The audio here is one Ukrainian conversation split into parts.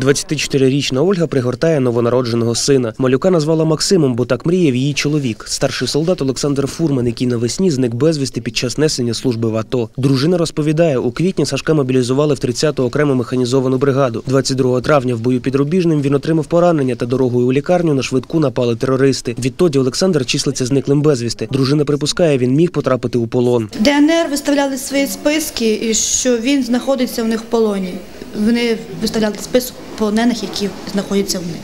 24-річна Ольга пригортає новонародженого сина. Малюка назвала Максимом, бо так мріяв її чоловік. Старший солдат Олександр Фурман, який навесні зник безвісти під час несення служби в АТО. Дружина розповідає, у квітні Сашка мобілізували в 30-ту окрему механізовану бригаду. 22 травня в бою під Рубіжним він отримав поранення та дорогою у лікарню на швидку напали терористи. Відтоді Олександр числиться зниклим безвісти. Дружина припускає, він міг потрапити у полон. ДНР виставляли свої списки, і що він знаходиться в них в полоні. Вони виставляли список полонених, які знаходяться в них.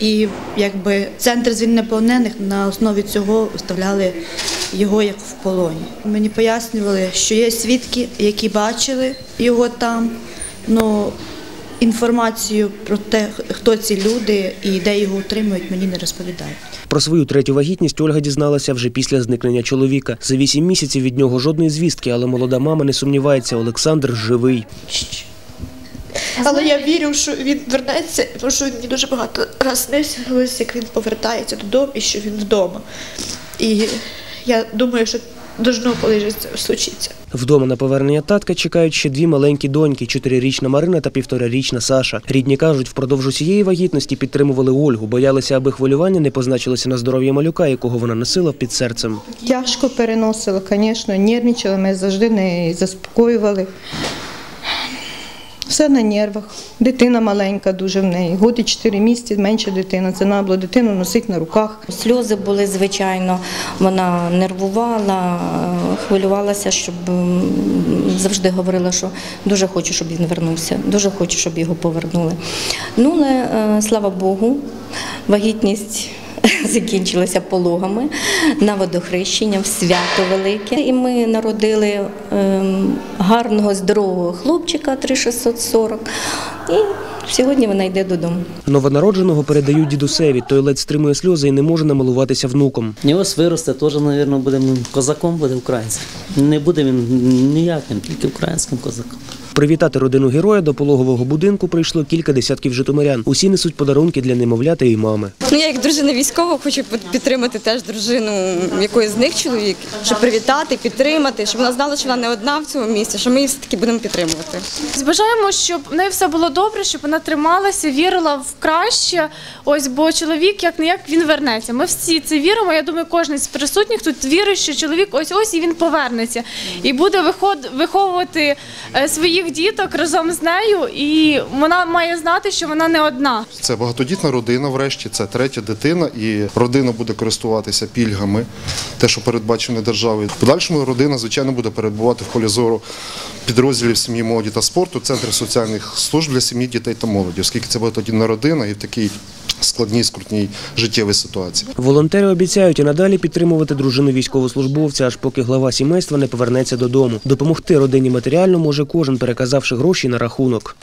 І якби центр звільнення полонених на основі цього виставляли його як в полоні. Мені пояснювали, що є свідки, які бачили його там. Ну інформацію про те, хто ці люди і де його утримують, мені не розповідають. Про свою третю вагітність Ольга дізналася вже після зникнення чоловіка. За вісім місяців від нього жодної звістки, але молода мама не сумнівається, Олександр живий. Але я вірю, що він вернеться, тому що мені дуже багато разів снився, ось як він повертається додому і що він вдома. І я думаю, що должно случитися. Вдома на повернення татка чекають ще дві маленькі доньки: чотирирічна Марина та півторарічна Саша. Рідні кажуть, впродовж усієї вагітності підтримували Ольгу, боялися, аби хвилювання не позначилося на здоров'я малюка, якого вона носила під серцем. Тяжко переносила, звісно, нервничала, ми завжди не заспокоювали. Все на нервах. Дитина маленька дуже в неї. Год і 4 місяці менша дитина. Це треба було дитину носити на руках. Сльози були, звичайно, вона нервувала, хвилювалася, щоб завжди говорила, що дуже хочу, щоб він вернувся, дуже хочу, щоб його повернули. Ну, але е, слава Богу, вагітність. Закінчилася пологами на водохрещення в свято велике. І ми народили ем, гарного, здорового хлопчика 3640. І сьогодні вона йде додому. Новонародженого передають дідусеві. Той ледь стримує сльози і не може намилуватися внуком. І ось виросте, теж, мабуть, буде козаком, буде українцем. Не буде він ніяким, тільки українським козаком. Привітати родину героя до пологового будинку прийшло кілька десятків житомирян. Усі несуть подарунки для немовляти і мами. Ну, я як дружина військова хочу підтримати теж дружину якоїсь з них чоловік, щоб привітати, підтримати, щоб вона знала, що вона не одна в цьому місці, що ми її все-таки будемо підтримувати. Бажаємо, щоб в неї все було добре, щоб вона трималася, вірила в краще. Ось бо чоловік, як не як він вернеться. Ми всі це віримо. Я думаю, кожен з присутніх тут вірить, що чоловік ось ось і він повернеться і буде виход виховувати е, своїх діток разом з нею. І вона має знати, що вона не одна. Це багатодітна родина, врешті, це третя дитина, і родина буде користуватися пільгами, те, що передбачено державою. В подальшому родина, звичайно, буде перебувати в полі зору підрозділів сім'ї, молоді та спорту, центрів соціальних служб для сім'ї, дітей та молоді, оскільки це багатодітна родина і в такій складній, скрутній життєвій ситуації. Волонтери обіцяють і надалі підтримувати дружину військовослужбовця, аж поки глава сімейства не повернеться додому. Допомогти родині матеріально може кожен, переказавши гроші на рахунок.